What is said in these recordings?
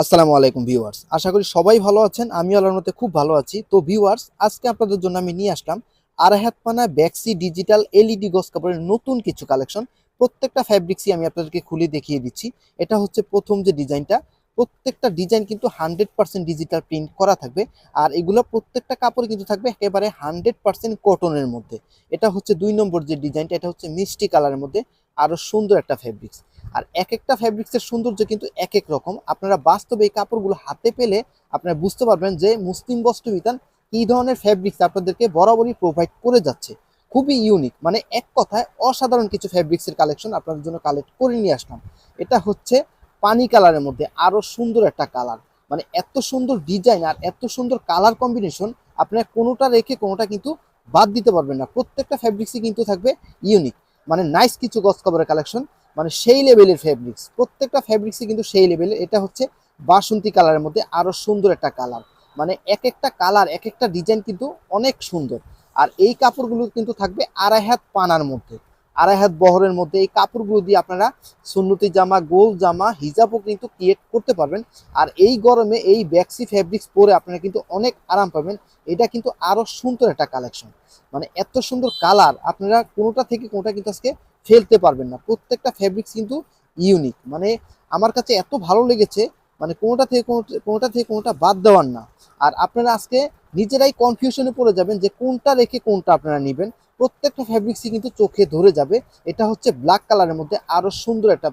আসসালামু আলাইকুম ভিউয়ার্স। আশা করি সবাই ভালো আছেন আমি আল্লাহর মতে খুব ভালো আছি। তো ভিউয়ার্স, আজকে আপনাদের জন্য আমি নিয়ে আসলাম আড়াই পানা ব্যাক্সি ডিজিটাল এলইডি গস কাপড়ের নতুন কিছু কালেকশন। প্রত্যেকটা ফ্যাব্রিক্সই আমি আপনাদেরকে খুলে দেখিয়ে দিচ্ছি। এটা হচ্ছে প্রথম যে ডিজাইনটা, প্রত্যেকটা ডিজাইন কিন্তু হান্ড্রেড পার্সেন্ট ডিজিটাল প্রিন্ট করা থাকবে। আর এগুলো প্রত্যেকটা কাপড় কিন্তু থাকবে একেবারে হান্ড্রেড পার্সেন্ট কটনের মধ্যে। এটা হচ্ছে দুই নম্বর যে ডিজাইনটা, এটা হচ্ছে মিষ্টি কালারের মধ্যে। আরও সুন্দর একটা ফ্যাব্রিক্স আর এক একটা ফ্যাব্রিক্সের সৌন্দর্য কিন্তু এক এক রকম। আপনারা বাস্তবে এই কাপড়গুলো হাতে পেলে আপনারা বুঝতে পারবেন যে মুসলিম বস্ত্র বিতান কি ধরনের ফ্যাব্রিক্স আপনাদেরকে বরাবরই প্রোভাইড করে যাচ্ছে। খুবই ইউনিক মানে এক কথায় অসাধারণ কিছু ফ্যাব্রিক্সের কালেকশন আপনাদের জন্য কালেক্ট করে নিয়ে আসলাম। এটা হচ্ছে পানি কালারের মধ্যে আরও সুন্দর একটা কালার মানে এত সুন্দর ডিজাইন আর এত সুন্দর কালার কম্বিনেশন আপনার কোনোটা রেখে কোনোটা কিন্তু বাদ দিতে পারবেন না। প্রত্যেকটা ফ্যাব্রিক্সই কিন্তু থাকবে ইউনিক মানে নাইস কিছু গস কাপড়ের কালেকশন মানে সেই লেভেলের ফ্যাব্রিক্স প্রত্যেকটা ফ্যাব্রিক্সই কিন্তু সেই লেভেলের এটা হচ্ছে বাসন্তী কালারের মধ্যে আরও সুন্দর একটা কালার মানে এক একটা কালার এক একটা ডিজাইন কিন্তু অনেক সুন্দর। আর এই কাপড়গুলো কিন্তু থাকবে আড়াই হাত পানার মধ্যে। আড়াই হাত বহরের মধ্যে এই কাপড়গুলো দিয়ে আপনারা সুন্নতি জামা, গোল জামা, হিজাবও কিন্তু ক্রিয়েট করতে পারবেন। আর এই গরমে এই ব্যাক্সি ফ্যাব্রিক্স পরে আপনারা কিন্তু অনেক আরাম পাবেন। এটা কিন্তু আরও সুন্দর একটা কালেকশন মানে এত সুন্দর কালার আপনারা কোনোটা থেকে কোনোটা কিন্তু আজকে ফেলতে পারবেন না। প্রত্যেকটা ফ্যাব্রিক্স কিন্তু ইউনিক মানে আমার কাছে এত ভালো লেগেছে মানে কোনোটা থেকে কোনো- কোনোটা থেকে কোনোটা বাদ দেওয়ার না। আর আপনারা আজকে নিজেরাই কনফিউশনে পড়ে যাবেন যে কোনটা রেখে কোনটা আপনারা নেবেন। প্রত্যেকটা ফ্যাব্রিক্সই কিন্তু চোখে ধরে যাবে। এটা হচ্ছে ব্ল্যাক কালারের মধ্যে আরও সুন্দর একটা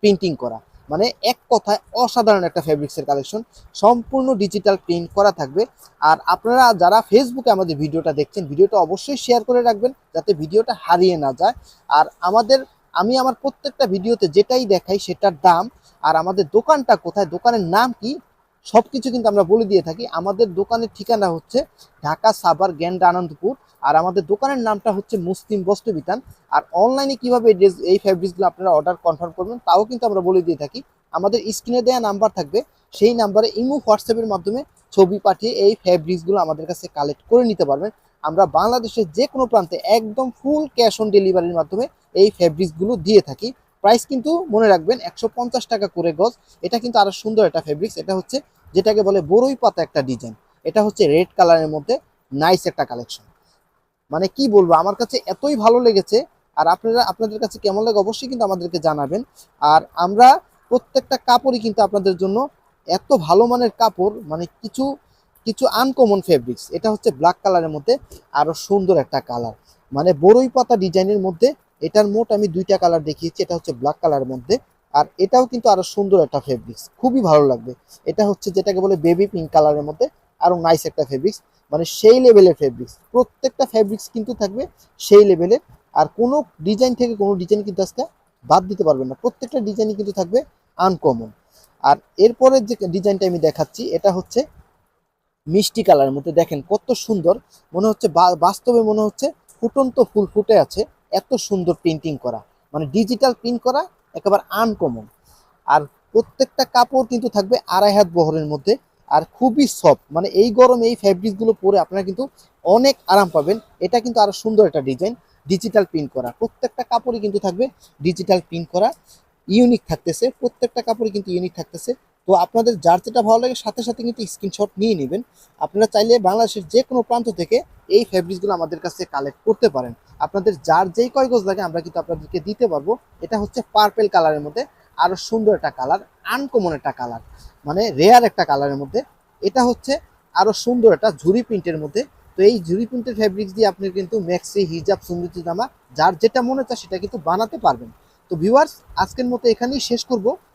পেন্টিং করা। মানে এক কথায় অসাধারণ একটা ফ্যাব্রিক্সের কালেকশন। সম্পূর্ণ ডিজিটাল প্রিন্ট করা থাকবে। আর আপনারা যারা ফেসবুকে আমাদের ভিডিওটা দেখছেন, ভিডিওটা অবশ্যই শেয়ার করে রাখবেন যাতে ভিডিওটা হারিয়ে না যায়। আর আমাদের, আমি আমার প্রত্যেকটা ভিডিওতে যেটাই দেখাই সেটার দাম, আর আমাদের দোকানটা কোথায়, দোকানের নাম কি সব কিছু কিন্তু আমরা বলে দিয়ে থাকি। আমাদের দোকানের ঠিকানা হচ্ছে ঢাকা সাভার গ্যান্ডা আনন্দপুর আর আমাদের দোকানের নামটা হচ্ছে মুসলিম বস্ত্র বিতান আর অনলাইনে কীভাবে ড্রেস এই ফ্যাব্রিক্সগুলো আপনারা অর্ডার কনফার্ম করবেন, তাও কিন্তু আমরা বলে দিয়ে থাকি। আমাদের স্ক্রিনে দেওয়া নাম্বার থাকবে, সেই নাম্বারে ইমো হোয়াটসঅ্যাপের মাধ্যমে ছবি পাঠিয়ে এই ফ্যাব্রিক্সগুলো আমাদের কাছে কালেক্ট করে নিতে পারবেন। আমরা বাংলাদেশের যে কোনো প্রান্তে একদম ফুল ক্যাশ অন ডেলিভারির মাধ্যমে এই ফ্যাব্রিক্সগুলো দিয়ে থাকি। প্রাইস কিন্তু মনে রাখবেন একশো পঞ্চাশ টাকা করে গজ। এটা কিন্তু আরও সুন্দর একটা ফেব্রিক্স এটা হচ্ছে যেটাকে বলে বড়ই পাতা একটা ডিজাইন এটা হচ্ছে রেড কালারের মধ্যে নাইস একটা কালেকশন মানে কি বলব, আমার কাছে এতই ভালো লেগেছে। আর আপনারা, আপনাদের কাছে কেমন লাগে অবশ্যই কিন্তু আমাদেরকে জানাবেন। আর আমরা প্রত্যেকটা কাপড়ই কিন্তু আপনাদের জন্য এত ভালো মানের কাপড় মানে কিছু কিছু আনকমন ফেব্রিক্স এটা হচ্ছে ব্ল্যাক কালারের মধ্যে আরও সুন্দর একটা কালার মানে বড়ই পাতা ডিজাইনের মধ্যে এটার মোট আমি দুইটা কালার দেখিয়েছি, এটা হচ্ছে ব্ল্যাক কালারের মধ্যে। আর এটাও কিন্তু আরও সুন্দর একটা ফেব্রিক্স খুবই ভালো লাগবে। এটা হচ্ছে যেটাকে বলে বেবি পিঙ্ক কালারের মধ্যে, আরও নাইস একটা ফেব্রিক্স মানে সেই লেভেলের ফেব্রিক্স প্রত্যেকটা ফেব্রিক্স কিন্তু থাকবে সেই লেভেলের আর কোনো ডিজাইন থেকে কোনো ডিজাইন কিন্তু আজকে বাদ দিতে পারবেন না, প্রত্যেকটা ডিজাইনই কিন্তু থাকবে আনকমন আর এরপরের যে ডিজাইনটা আমি দেখাচ্ছি, এটা হচ্ছে মিষ্টি কালারের মধ্যে। দেখেন কত সুন্দর, মনে হচ্ছে বাস্তবে মনে হচ্ছে ফুটন্ত ফুল ফুটে আছে। এত সুন্দর প্রিন্টিং করা। মানে ডিজিটাল প্রিন্ট করা একেবারে আনকমন আর প্রত্যেকটা কাপড় কিন্তু থাকবে আড়াই হাত বহরের মধ্যে। আর খুবই সফট মানে এই গরমে এই ফ্যাব্রিকগুলো পরে আপনারা কিন্তু অনেক আরাম পাবেন। এটা কিন্তু আরও সুন্দর একটা ডিজাইন ডিজিটাল প্রিন্ট করা। প্রত্যেকটা কাপড়ই কিন্তু থাকবে ডিজিটাল প্রিন্ট করা। ইউনিক থাকতেছে। প্রত্যেকটা কাপড়ই কিন্তু ইউনিক থাকতেছে। তো আপনাদের যার যেটা ভালো লাগে, সাথে সাথে কিন্তু স্ক্রিনশট নিয়ে নেবেন। আপনারা চাইলে বাংলাদেশের যে কোনো প্রান্ত থেকে এই ফ্যাব্রিক্সগুলো আমাদের কাছে কালেক্ট করতে পারেন। আপনাদের যার যেই কয় গজ লাগে, আমরা কিন্তু আপনাদেরকে দিতে পারব। এটা হচ্ছে পার্পেল কালারের মধ্যে আরও সুন্দর একটা কালার আনকমন একটা কালার মানে রেয়ার একটা কালারের মধ্যে। এটা হচ্ছে আরও সুন্দর একটা ঝুরি প্রিন্টের মধ্যে। তো এই ঝুরি প্রিন্টের ফ্যাব্রিক্স দিয়ে আপনি কিন্তু ম্যাক্সি হিজাব সুন্দরী জামা, যার যেটা মনে চায় সেটা কিন্তু বানাতে পারবেন। তো ভিউয়ার্স আজকের মতো এখানেই শেষ করব।